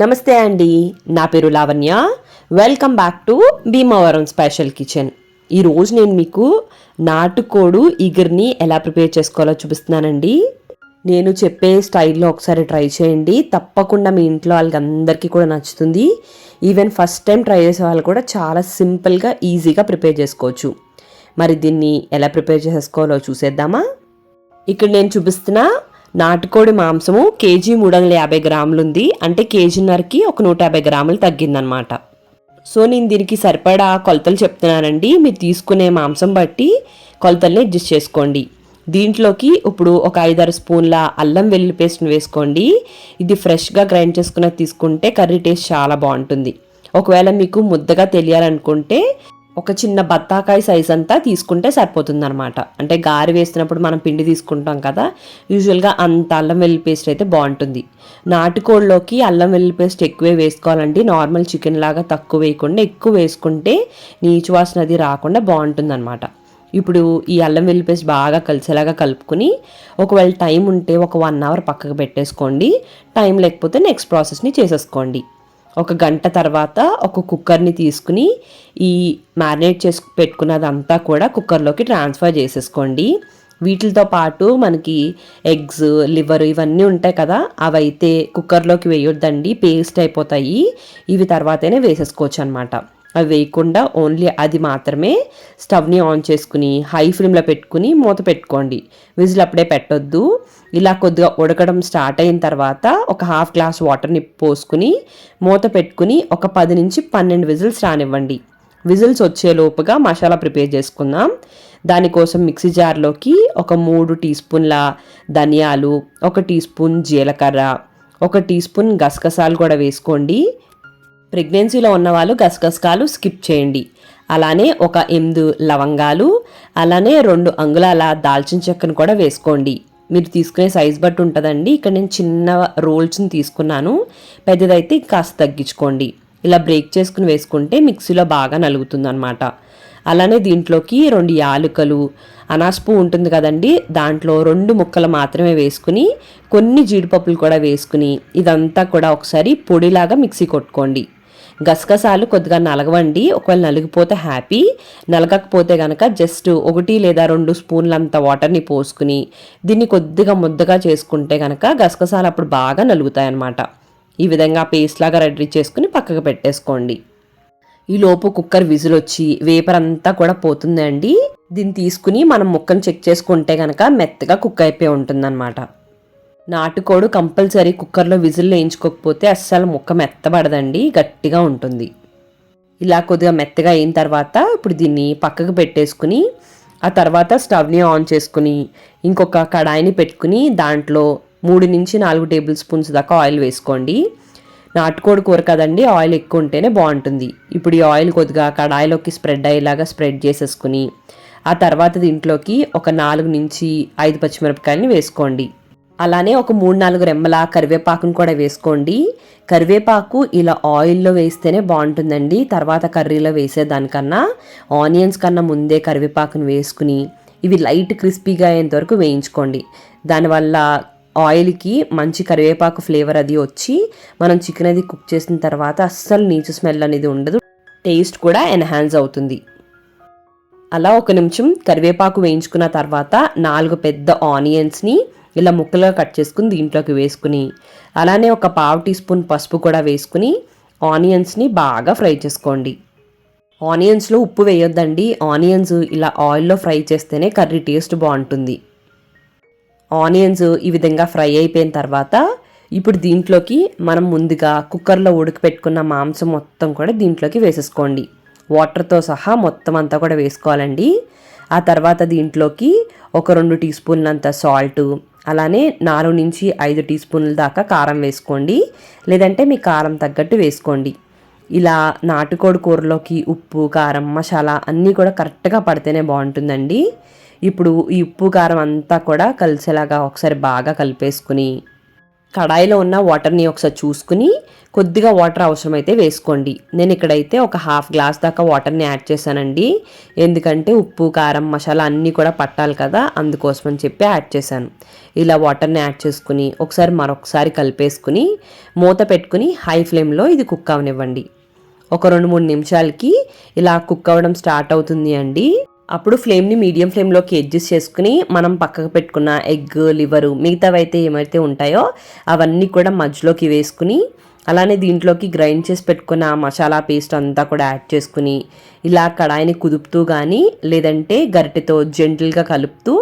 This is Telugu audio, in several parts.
నమస్తే అండి. నా పేరు Lavanya. Welcome back to Bhimavaram special kitchen ఈరోజు నేను మీకు నాటుకోడు ఇగురిని ఎలా ప్రిపేర్ చేసుకోవాలో చూపిస్తున్నానండి. నేను చెప్పే స్టైల్లో ఒకసారి ట్రై చేయండి. తప్పకుండా మీ ఇంట్లో వాళ్ళకి అందరికీ కూడా నచ్చుతుంది. ఈవెన్ ఫస్ట్ టైం ట్రై చేసే వాళ్ళు కూడా చాలా సింపుల్గా ఈజీగా ప్రిపేర్ చేసుకోవచ్చు. మరి దీన్ని ఎలా ప్రిపేర్ చేసుకోవాలో చూసేద్దామా? ఇక్కడ నేను చూపిస్తున్న నాటుకోడి మాంసము కేజీ మూడు వందల యాభై గ్రాములు ఉంది అంటే కేజీన్నరకి ఒక నూట యాభై గ్రాములు తగ్గిందనమాట సో నేను దీనికి సరిపడా కొలతలు చెప్తున్నానండి. మీరు తీసుకునే మాంసం బట్టి కొలతల్ని అడ్జస్ట్ చేసుకోండి. దీంట్లోకి ఇప్పుడు ఒక ఐదారు స్పూన్ల అల్లం వెల్లుల్లి పేస్ట్ని వేసుకోండి. ఇది ఫ్రెష్గా గ్రైండ్ చేసుకున్నది తీసుకుంటే కర్రీ టేస్ట్ చాలా బాగుంటుంది. ఒకవేళ మీకు ముద్దగా తెలియాలనుకుంటే ఒక చిన్న బత్తాకాయ సైజ్ అంతా తీసుకుంటే సరిపోతుందనమాట అంటే గారి వేసినప్పుడు మనం పిండి తీసుకుంటాం కదా యూజువల్గా అంత అల్లం వెల్లుల్లి పేస్ట్ అయితే బాగుంటుంది. నాటుకోళ్ళలోకి అల్లం వెల్లుల్లి పేస్ట్ ఎక్కువే వేసుకోవాలండి. నార్మల్ చికెన్ లాగా తక్కువ వేయకుండా ఎక్కువ వేసుకుంటే నీచు వాసన అది రాకుండా బాగుంటుంది అనమాట ఇప్పుడు ఈ అల్లం వెల్లి పేస్ట్ బాగా కలిసేలాగా కలుపుకుని ఒకవేళ టైం ఉంటే ఒక వన్ అవర్ పక్కకు పెట్టేసుకోండి. టైం లేకపోతే నెక్స్ట్ ప్రాసెస్ని చేసేసుకోండి. ఒక గంట తర్వాత ఒక కుక్కర్ని తీసుకుని ఈ మ్యారినేట్ చేసి పెట్టుకున్నదంతా కూడా కుక్కర్లోకి ట్రాన్స్ఫర్ చేసేసుకోండి. వీటితో పాటు మనకి ఎగ్స్ లివర్ ఇవన్నీ ఉంటాయి కదా అవైతే కుక్కర్లోకి వేయొద్దండి పేస్ట్ అయిపోతాయి. ఇవి తర్వాతనే వేసేసుకోవచ్చు అనమాట అవి వేయకుండా ఓన్లీ అది మాత్రమే స్టవ్ని ఆన్ చేసుకుని హై ఫ్లేమ్లో పెట్టుకుని మూత పెట్టుకోండి. విజిల్ అప్పుడే పెట్టొద్దు. ఇలా కొద్దిగా ఉడకడం స్టార్ట్ అయిన తర్వాత ఒక హాఫ్ గ్లాస్ వాటర్ని పోసుకుని మూత పెట్టుకుని ఒక పది నుంచి పన్నెండు విజిల్స్ రానివ్వండి. విజిల్స్ వచ్చేలోపుగా మసాలా ప్రిపేర్ చేసుకుందాం. దానికోసం మిక్సీ జార్లోకి ఒక మూడు టీ స్పూన్ల ధనియాలు ఒక టీ స్పూన్ జీలకర్ర ఒక టీ స్పూన్ గసగసాలు కూడా వేసుకోండి. ప్రెగ్నెన్సీలో ఉన్న వాళ్ళు గసగసకాలు స్కిప్ చేయండి. అలానే ఒక ఎనిమిది లవంగాలు అలానే రెండు అంగుళాల దాల్చిన చెక్కను కూడా వేసుకోండి. మీరు తీసుకునే సైజ్ బట్టి ఉంటుందండి. ఇక్కడ నేను చిన్న రోల్స్ని తీసుకున్నాను. పెద్దదైతే కాస్త తగ్గించుకోండి. ఇలా బ్రేక్ చేసుకుని వేసుకుంటే మిక్సీలో బాగా నలుగుతుంది అనమాట అలానే దీంట్లోకి రెండు యాలుకలు అనాస్పు ఉంటుంది కదండి. దాంట్లో రెండు ముక్కలు మాత్రమే వేసుకుని కొన్ని జీడిపప్పులు కూడా వేసుకుని ఇదంతా కూడా ఒకసారి పొడిలాగా మిక్సీ కొట్టుకోండి. గసగసాలు కొద్దిగా నలగవండి ఒకవేళ నలిగిపోతే హ్యాపీ. నలగకపోతే కనుక జస్ట్ ఒకటి లేదా రెండు స్పూన్లంత వాటర్ని పోసుకుని దీన్ని కొద్దిగా ముద్దగా చేసుకుంటే కనుక గసగసాలు అప్పుడు బాగా నలుగుతాయి అన్నమాట ఈ విధంగా పేస్ట్ లాగా రెడీ చేసుకుని పక్కకు పెట్టేసుకోండి. ఈ లోపు కుక్కర్ విజిల్ వచ్చి వేపర్ అంతా కూడా పోతుందండి. దీన్ని తీసుకుని మనం ముక్కను చెక్ చేసుకుంటే కనుక మెత్తగా కుక్ అయిపోయి ఉంటుందన్నమాట. నాటుకోడు కంపల్సరీ కుక్కర్లో విజిల్ వేయించుకోకపోతే అస్సలు ముక్క మెత్తబడదండి గట్టిగా ఉంటుంది. ఇలా కొద్దిగా మెత్తగా అయిన తర్వాత ఇప్పుడు దీన్ని పక్కకు పెట్టేసుకుని ఆ తర్వాత స్టవ్ని ఆన్ చేసుకుని ఇంకొక కడాయిని పెట్టుకుని దాంట్లో మూడు నుంచి నాలుగు టేబుల్ స్పూన్స్ దాకా ఆయిల్ వేసుకోండి. నాటుకోడి కూర కదండి ఆయిల్ ఎక్కువ ఉంటేనే బాగుంటుంది. ఇప్పుడు ఈ ఆయిల్ కొద్దిగా కడాయిలోకి స్ప్రెడ్ అయ్యేలాగా స్ప్రెడ్ చేసేసుకుని ఆ తర్వాత దీంట్లోకి ఒక నాలుగు నుంచి ఐదు పచ్చిమిరపకాయలని వేసుకోండి. అలానే ఒక మూడు నాలుగు రెమ్మల కరివేపాకును కూడా వేసుకోండి. కరివేపాకు ఇలా ఆయిల్లో వేస్తేనే బాగుంటుందండి. తర్వాత కర్రీలో వేసేదానికన్నా ఆనియన్స్ కన్నా ముందే కరివేపాకును వేసుకుని ఇవి లైట్ క్రిస్పీగా అయ్యేంత వరకు వేయించుకోండి. దానివల్ల ఆయిల్కి మంచి కరివేపాకు ఫ్లేవర్ అది వచ్చి మనం చికెన్ అది కుక్ చేసిన తర్వాత అస్సలు నీచు స్మెల్ అనేది ఉండదు. టేస్ట్ కూడా ఎన్హాన్స్ అవుతుంది. అలా ఒక నిమిషం కరివేపాకు వేయించుకున్న తర్వాత నాలుగు పెద్ద ఆనియన్స్ని ఇలా ముక్కలుగా కట్ చేసుకుని దీంట్లోకి వేసుకుని అలానే ఒక పావు టీ స్పూన్ పసుపు కూడా వేసుకుని ఆనియన్స్ని బాగా ఫ్రై చేసుకోండి. ఆనియన్స్లో ఉప్పు వేయొద్దండి. ఆనియన్స్ ఇలా ఆయిల్లో ఫ్రై చేస్తేనే కర్రీ టేస్ట్ బాగుంటుంది. ఆనియన్స్ ఈ విధంగా ఫ్రై అయిపోయిన తర్వాత ఇప్పుడు దీంట్లోకి మనం ముందుగా కుక్కర్లో ఉడకపెట్టుకున్న మాంసం మొత్తం కూడా దీంట్లోకి వేసేసుకోండి. వాటర్తో సహా మొత్తం అంతా కూడా వేసుకోవాలండి. ఆ తర్వాత దీంట్లోకి ఒక రెండు టీ స్పూన్లంత సాల్ట్ అలానే నాలుగు నుంచి ఐదు టీ స్పూన్ల దాకా కారం వేసుకోండి. లేదంటే మీ కారం తగ్గట్టు వేసుకోండి. ఇలా నాటుకోడి కూరలోకి ఉప్పు కారం మసాలా అన్నీ కూడా కరెక్ట్గా పడితేనే బాగుంటుందండి. ఇప్పుడు ఈ ఉప్పు కారం అంతా కూడా కలిసేలాగా ఒకసారి బాగా కలిపేసుకుని కడాయిలో ఉన్న వాటర్ని ఒకసారి చూసుకుని కొద్దిగా వాటర్ అవసరమైతే వేసుకోండి. నేను ఇక్కడైతే ఒక హాఫ్ గ్లాస్ దాకా వాటర్ని యాడ్ చేశానండి. ఎందుకంటే ఉప్పు కారం మసాలా అన్నీ కూడా పట్టాలి కదా అందుకోసం అని చెప్పి యాడ్ చేశాను. ఇలా వాటర్ని యాడ్ చేసుకుని ఒకసారి మరొకసారి కలిపేసుకుని మూత పెట్టుకుని హై ఫ్లేమ్లో ఇది కుక్ అవనివ్వండి. ఒక రెండు మూడు నిమిషాలకి ఇలా కుక్ అవ్వడం స్టార్ట్ అవుతుంది అండి. అప్పుడు ఫ్లేమ్ని మీడియం ఫ్లేమ్లోకి అడ్జస్ట్ చేసుకుని మనం పక్కకు పెట్టుకున్న ఎగ్ లివరు మిగతావైతే ఏమైతే ఉంటాయో అవన్నీ కూడా మధ్యలోకి వేసుకుని అలానే దీంట్లోకి గ్రైండ్ చేసి పెట్టుకున్న మసాలా పేస్ట్ అంతా కూడా యాడ్ చేసుకుని ఇలా కడాయిని కుదుపుతూ కానీ లేదంటే గరిటెతో జెంటిల్గా కలుపుతూ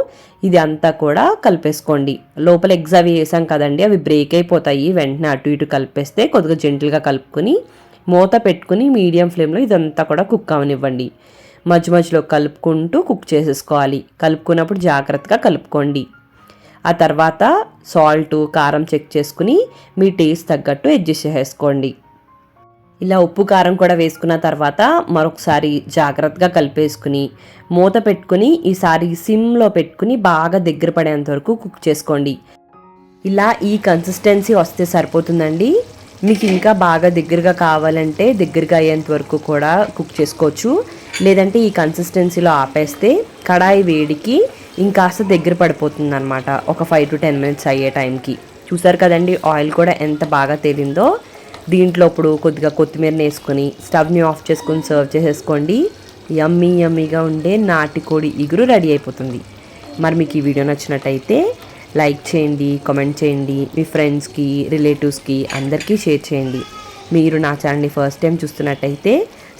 ఇది అంతా కూడా కలిపేసుకోండి. లోపల ఎగ్స్ అవి వేసాం కదండి అవి బ్రేక్ అయిపోతాయి. వెంటనే అటు ఇటు కలిపేస్తే కొద్దిగా జెంటిల్గా కలుపుకొని మూత పెట్టుకుని మీడియం ఫ్లేమ్లో ఇదంతా కూడా కుక్ అవనివ్వండి. మధ్య మధ్యలో కలుపుకుంటూ కుక్ చేసేసుకోవాలి. కలుపుకున్నప్పుడు జాగ్రత్తగా కలుపుకోండి. ఆ తర్వాత సాల్ట్ కారం చెక్ చేసుకుని మీ టేస్ట్ తగ్గట్టు అడ్జస్ట్ చేసుకోండి ఇలా ఉప్పు కారం కూడా వేసుకున్న తర్వాత మరొకసారి జాగ్రత్తగా కలిపేసుకుని మూత పెట్టుకుని ఈసారి సిమ్లో పెట్టుకుని బాగా దగ్గర పడేంత వరకు కుక్ చేసుకోండి. ఇలా ఈ కన్సిస్టెన్సీ వస్తే సరిపోతుందండి. మీకు ఇంకా బాగా దగ్గరగా కావాలంటే దగ్గరగా అయ్యేంత వరకు కూడా కుక్ చేసుకోవచ్చు. లేదంటే ఈ కన్సిస్టెన్సీలో ఆపేస్తే కడాయి వేడికి ఇంకాస్త దగ్గర పడిపోతుంది అనమాట ఒక ఫైవ్ టు టెన్ మినిట్స్ అయ్యే టైంకి. చూసారు కదండి ఆయిల్ కూడా ఎంత బాగా తేలిందో. దీంట్లో ఇప్పుడు కొద్దిగా కొత్తిమీరని వేసుకొని స్టవ్ని ఆఫ్ చేసుకొని సర్వ్ చేసేసుకోండి. యమ్మీ యమ్మీగా ఉండే నాటికోడి ఇగురు రెడీ అయిపోతుంది. మరి మీకు ఈ వీడియో నచ్చినట్టయితే లైక్ చేయండి కామెంట్ చేయండి మీ ఫ్రెండ్స్కి రిలేటివ్స్కి అందరికీ షేర్ చేయండి. మీరు నా ఛానల్ని ఫస్ట్ టైం చూస్తున్నట్టయితే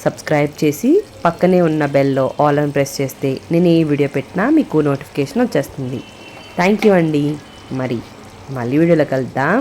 సబ్స్క్రైబ్ చేసి పక్కనే ఉన్న బెల్లో ఆల్ అని ప్రెస్ చేస్తే నేను ఏ వీడియో పెట్టినా మీకు నోటిఫికేషన్ వచ్చేస్తుంది. థ్యాంక్ యూ అండి. మరి మళ్ళీ వీడియోలో కలుద్దాం.